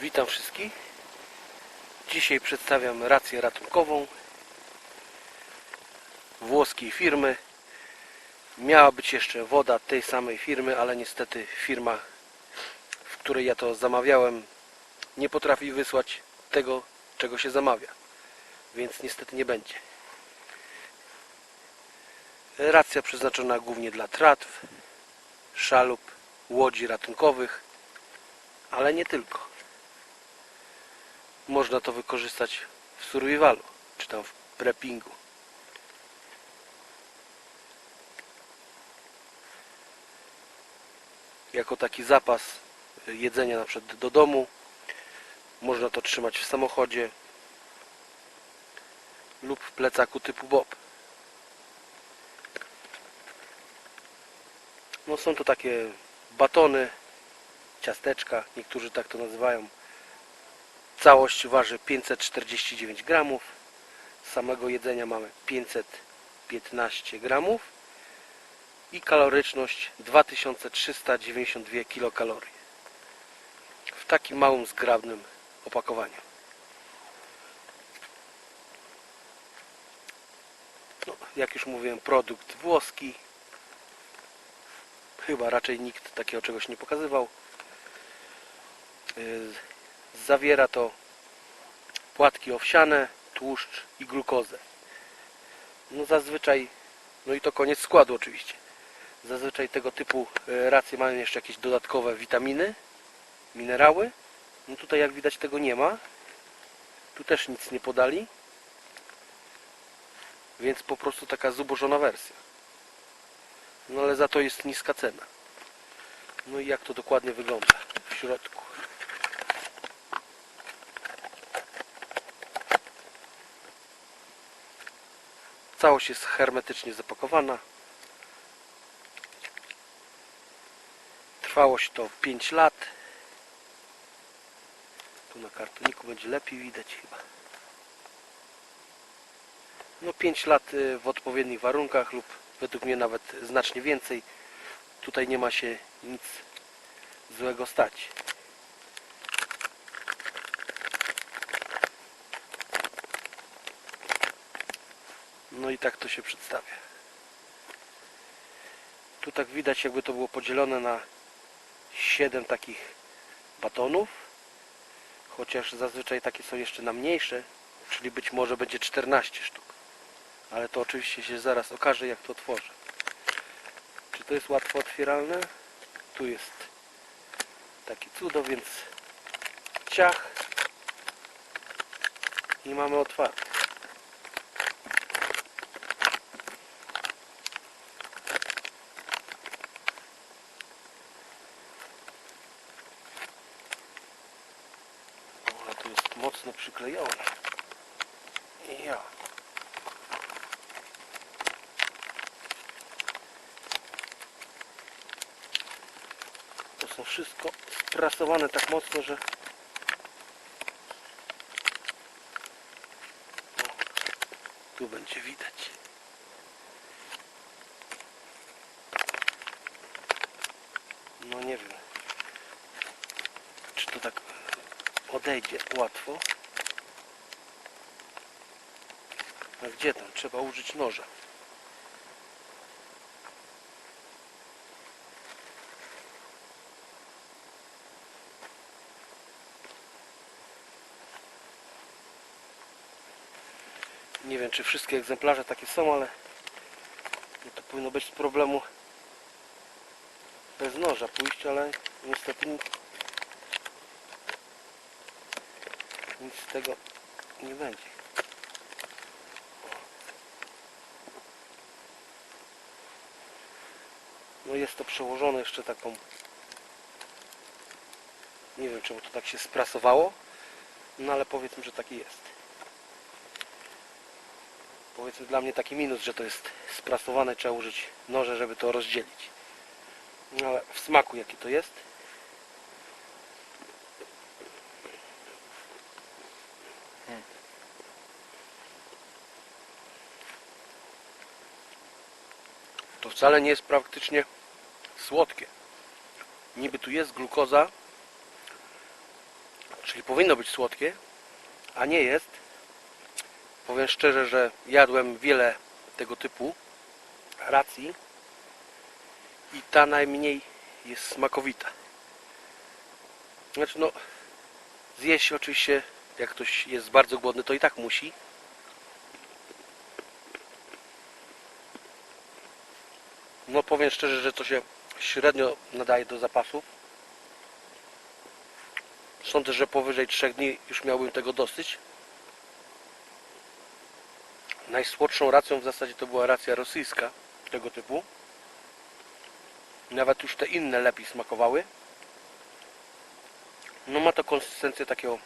Witam wszystkich. Dzisiaj przedstawiam rację ratunkową włoskiej firmy. Miała być jeszcze woda tej samej firmy, ale niestety firma, w której ja to zamawiałem, nie potrafi wysłać tego, czego się zamawia. Więc niestety nie będzie. Racja przeznaczona głównie dla tratw, szalup, łodzi ratunkowych, ale nie tylko. Można to wykorzystać w survivalu, czy tam w preppingu. Jako taki zapas jedzenia na przykład do domu. Można to trzymać w samochodzie lub w plecaku typu Bob. No są to takie batony, ciasteczka, niektórzy tak to nazywają. Całość waży 549 gramów. Samego jedzenia mamy 515 gramów i kaloryczność 2392 kilokalorii. W takim małym, zgrabnym opakowaniu. No, jak już mówiłem, produkt włoski. Chyba raczej nikt takiego czegoś nie pokazywał. Zawiera to płatki owsiane, tłuszcz i glukozę. No zazwyczaj, no i to koniec składu oczywiście. Zazwyczaj tego typu e, racje mają jeszcze jakieś dodatkowe witaminy, minerały. No tutaj jak widać tego nie ma. Tu też nic nie podali. Więc po prostu taka zubożona wersja. No ale za to jest niska cena. No i jak to dokładnie wygląda w środku. Całość jest hermetycznie zapakowana. Trwałość to 5 lat. Tu na kartoniku będzie lepiej widać chyba. No 5 lat y, w odpowiednich warunkach lub według mnie nawet znacznie więcej. Tutaj nie ma się nic złego stać. No i tak to się przedstawia. Tu tak widać jakby to było podzielone na 7 takich batonów. Chociaż zazwyczaj takie są jeszcze na mniejsze, czyli być może będzie 14 sztuk. Ale to oczywiście się zaraz okaże jak to otworzę. Czy to jest łatwo otwieralne? Tu jest taki cudo, więc ciach i mamy otwarte. Ale to jest mocno przyklejone. Ja. To są wszystko sprasowane tak mocno, że tu będzie widać. No nie wiem, czy to tak odejdzie łatwo. A gdzie tam? Trzeba użyć noża. Nie wiem, czy wszystkie egzemplarze takie są, ale no to powinno być problemu bez noża pójść, ale niestety nic, nic z tego nie będzie. No jest to przełożone jeszcze taką nie wiem czemu to tak się sprasowało no ale powiedzmy, że taki jest. Powiedzmy dla mnie taki minus, że to jest sprasowane trzeba użyć noże, żeby to rozdzielić. No ale w smaku jaki to jest to wcale nie jest praktycznie słodkie. Niby tu jest glukoza, Czyli powinno być słodkie, a nie jest. Powiem szczerze, że jadłem wiele tego typu racji i ta najmniej jest smakowita. Znaczy no, zjeść oczywiście, jak ktoś jest bardzo głodny, to i tak musi. No powiem szczerze, że to się średnio nadaje do zapasów. Sądzę, że powyżej 3 dni już miałbym tego dosyć. Najsłodszą racją w zasadzie to była racja rosyjska tego typu. Nawet już te inne lepiej smakowały. No ma to konsystencję takiego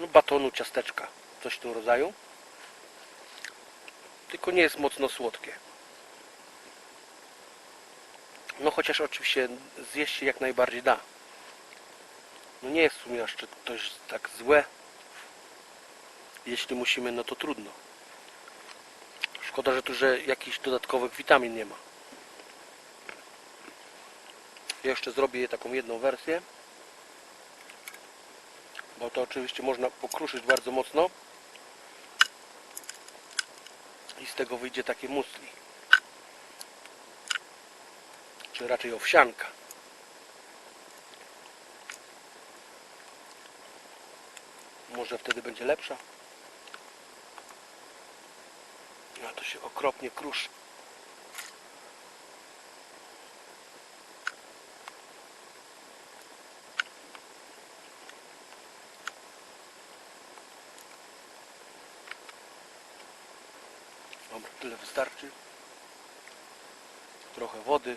no, batonu, ciasteczka, coś w tym rodzaju. Tylko nie jest mocno słodkie. No chociaż oczywiście zjeść się jak najbardziej da. No nie jest w sumie aż coś tak złe. Jeśli musimy, no to trudno. Szkoda, że tu, że jakichś dodatkowych witamin nie ma. Jeszcze zrobię taką jedną wersję. Bo to oczywiście można pokruszyć bardzo mocno. I z tego wyjdzie takie musli. Czy raczej owsianka. Może wtedy będzie lepsza. A to się okropnie kruszy. Dobra, tyle wystarczy. Trochę wody.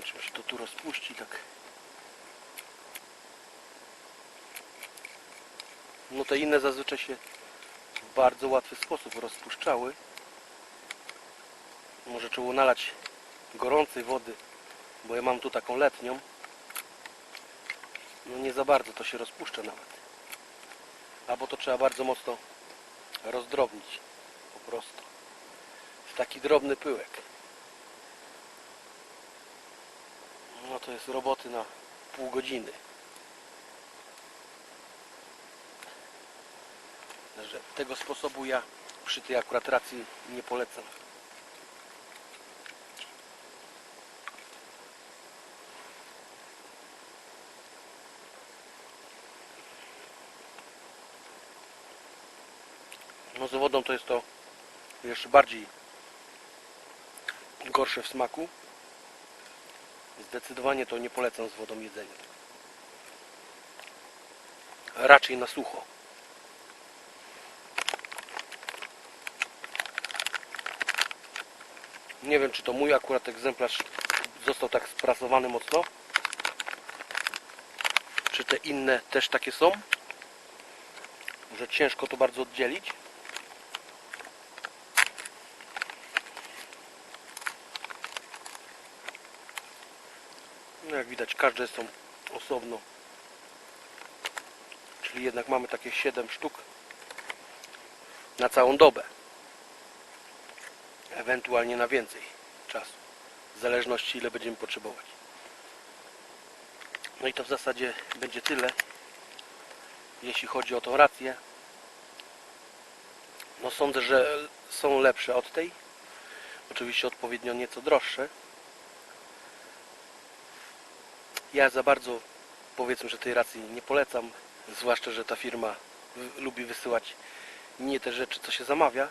Wiem, czy się to tu rozpuści tak. No te inne zazwyczaj się w bardzo łatwy sposób rozpuszczały. Może trzeba nalać gorącej wody, bo ja mam tu taką letnią. No nie za bardzo to się rozpuszcza nawet. Albo to trzeba bardzo mocno rozdrobnić. Po prostu. W taki drobny pyłek. No to jest roboty na pół godziny. Że tego sposobu ja przy tej akurat racji nie polecam. No z wodą to jest to jeszcze bardziej gorsze w smaku. Zdecydowanie to nie polecam z wodą jedzenia. Raczej na sucho. Nie wiem, czy to mój akurat egzemplarz został tak sprasowany mocno. Czy te inne też takie są? Że ciężko to bardzo oddzielić. No jak widać każde są osobno. Czyli jednak mamy takie 7 sztuk na całą dobę. Ewentualnie na więcej czasu. W zależności ile będziemy potrzebować. No i to w zasadzie będzie tyle. Jeśli chodzi o tą rację. No sądzę, że są lepsze od tej. Oczywiście odpowiednio nieco droższe. Ja za bardzo powiedzmy, że tej racji nie polecam. Zwłaszcza, że ta firma lubi wysyłać nie te rzeczy, co się zamawia.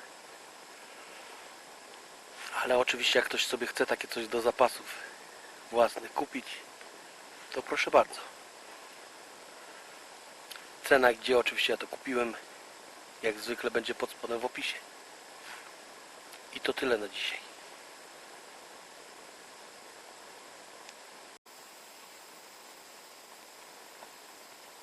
Ale oczywiście jak ktoś sobie chce takie coś do zapasów własnych kupić, to proszę bardzo. Cena, gdzie oczywiście ja to kupiłem, jak zwykle będzie pod spodem w opisie. I to tyle na dzisiaj.